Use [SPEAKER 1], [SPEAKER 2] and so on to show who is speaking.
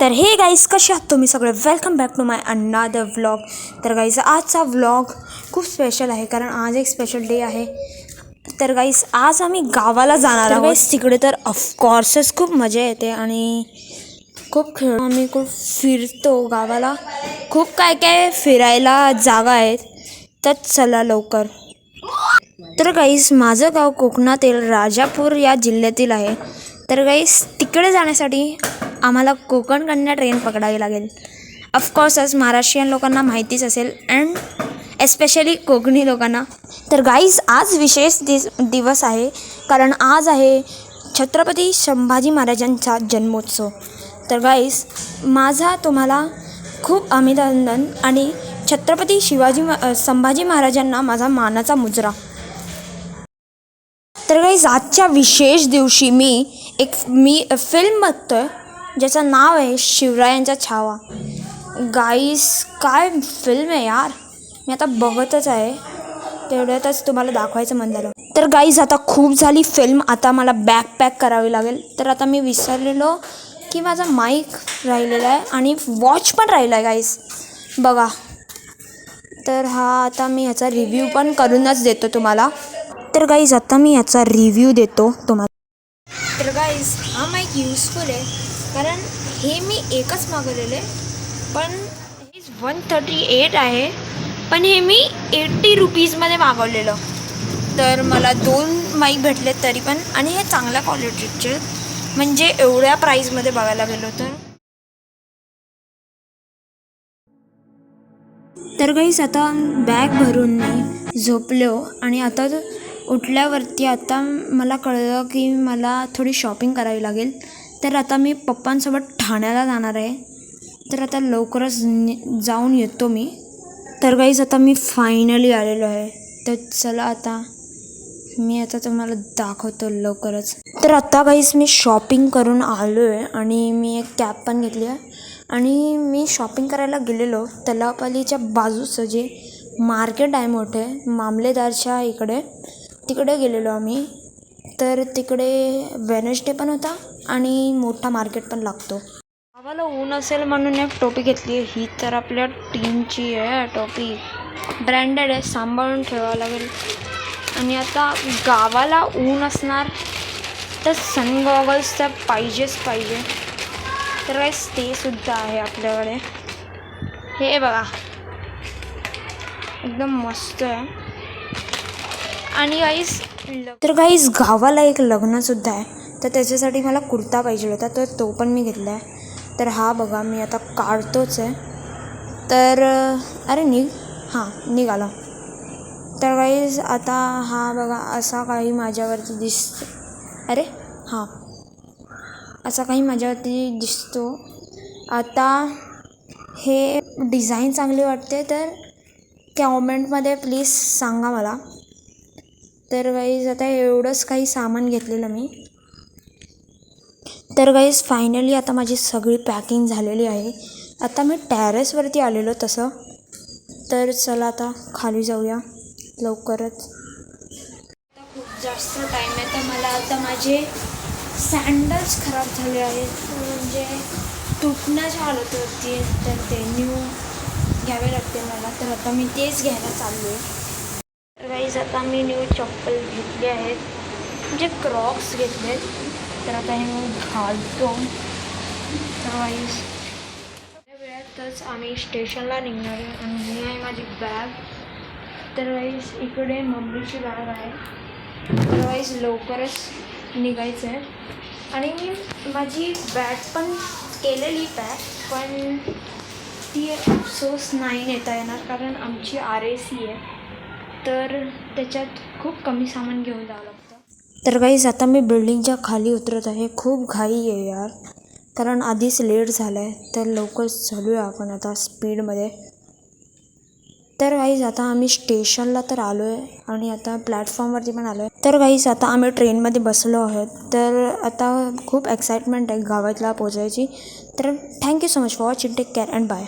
[SPEAKER 1] तर हे गाईज कसे आहात तुम्ही सगळे? Welcome back to my another vlog तर गाईज आजचा व्लॉग खूप स्पेशल आहे कारण आज एक स्पेशल डे आहे. तर गाईज आज आम्ही गावाला जाणार आहोत. तिकडे तर ऑफकोर्सच खूप मजा येते आणि खूप खेळ आम्ही खूप फिरतो गावाला. खूप काय काय फिरायला जागा आहेत. तर चला लवकर. तर गाईस माझं गाव कोकणातील राजापूर या जिल्ह्यातील आहे. तर गाईस तिकडे जाण्यासाठी आम्हाला कोकणकडनं ट्रेन पकडावी लागेल. ऑफकोर्सच महाराष्ट्रीयन लोकांना माहितीच असेल अँड एस्पेशली कोकणी लोकांना. तर गाईज आज विशेष दिस दिवस आहे. कारण आज आहे छत्रपती संभाजी महाराजांचा जन्मोत्सव. तर गाईज माझा तुम्हाला खूप अभिनंदन आणि छत्रपती शिवाजी संभाजी महाराजांना माझा मानाचा मुजरा. तर गाईज आजच्या विशेष दिवशी मी एक मी फिल्म बघतोय. ज्याचं नाव आहे शिवरायांचा छावा. गाईस काय फिल्म आहे यार? मी आता बघतच आहे. तेवढ्यातच तुम्हाला दाखवायचं मन झालं तर गाईज आता खूप झाली फिल्म आता मला बॅग पॅक करावी लागेल. तर आता मी विसरलेलो की माझा माईक राहिलेला आहे आणि वॉच पण राहिला आहे गाईज बघा. तर हा आता मी ह्याचा रिव्ह्यू पण करूनच देतो तुम्हाला. तर गाईज आता मी याचा रिव्ह्यू देतो तुम्हाला. तर गाईज हा माईक यूजफुल आहे. कारण हे मी एकच मागवलेलं आहे. पण हे वन थर्टी एट आहे. पण हे मी एट्टी रुपीजमध्ये मागवलेलं. तर मला दोन माईक भेटले तरी पण आणि हे चांगल्या क्वालिटीचे म्हणजे एवढ्या प्राईजमध्ये बघायला गेलो तर. तर गाईस आता बॅग भरून मी झोपलो आणि आता उठल्यावरती आता मला कळलं की मला थोडी शॉपिंग करावी लागेल. तर आता मी पप्पांसोबत ठाण्याला जाणार आहे. तर आता लवकरच जाऊन येतो मी. तर गाईज आता मी फायनली आलेलो आहे. तर चला आता मी आता तुम्हाला दाखवतो लवकरच. तर आता काहीच मी शॉपिंग करून आलो आहे आणि मी एक कॅब पण घेतली आहे. आणि मी शॉपिंग करायला गेलेलो. तलावपालीच्या बाजूचं जे मार्केट आहे मोठे मामलेदारच्या इकडे तिकडे गेलेलो आम्ही. तर तिकडे वेनसडे पण होता आणि मोठा मार्केट पण लागतो. गावाला ऊन असेल म्हणून एक टोपी घेतली आहे. ही तर आपल्या टीमची आहे टोपी. ब्रँडेड आहे सांभाळून ठेवावं लागेल. आणि आता गावाला ऊन असणार तर सन गॉगल्स तर पाहिजेच पाहिजे. तर गाईस ते सुद्धा आहे आपल्याकडे. हे बघा. एकदम मस्त आहे. आणि गाईस तर काहीच गावाला एक लग्नसुद्धा आहे. तर त्याच्यासाठी मला कुर्ता पाहिजे होता तर तो पण मी घेतला आहे तर हा बघा मी आता काढतोच आहे. तर अरे निघ. हां निघाला. तर काहीच आता हा बघा असा काही माझ्यावरती दिसतो. अरे हां. असा काही माझ्यावरती दिसतो. आता हे डिझाईन चांगली वाटते तर कॉमेंटमध्ये प्लीज सांगा मला. तर गाईज आता एवढंच काही सामान घेतलेलं मी. तर गाईज फायनली आता माझी सगळी पॅकिंग झालेली आहे. आता मी टॅरेसवरती आलेलो तसं. तर चला आता खाली जाऊया लवकरच. आता खूप जास्त टाईम आहे तर मला आता माझे सँडल्स खराब झाले आहेत. म्हणजे तुटण्याच्या हालतवरती होती तर ते न्यू घ्यावे लागते मला. तर आता मी तेच घ्यायला चाललो आहे गाईज आता मी न्यू चप्पल म्हणजे घेतले आहेत. म्हणजे क्रॉक्स घेतलेत तर आता हे मी घालतो. तर गाईज थोड्या वेळातच आम्ही स्टेशनला निघणार आहे आणि ही आहे माझी बॅग तर वाईज इकडे मम्मीची बॅग आहे. तर वाईज लवकरच निघायचं आहे. आणि मी माझी बॅग पण केलेली पॅक पण ती अफसोस नाही नेता येणार कारण आमची आर ए सी आहे. तर त्याच्यात खूप कमी सामान घेऊन जावं लागतं. तर गाईज आता मी बिल्डिंगच्या खाली उतरत आहे. खूप घाई आहे यार. कारण आधीच लेट झालं आहे तर लवकर चालूया आपण आता स्पीडमध्ये तर गाईज आता आम्ही स्टेशनला तर आलो आहे आणि आता प्लॅटफॉर्मवरती पण आलो आहे तर गाईज आता आम्ही ट्रेनमध्ये बसलो आहोत. तर आता खूप एक्साइटमेंट आहे गावातला पोचायची तर thank you so much for watching take care and bye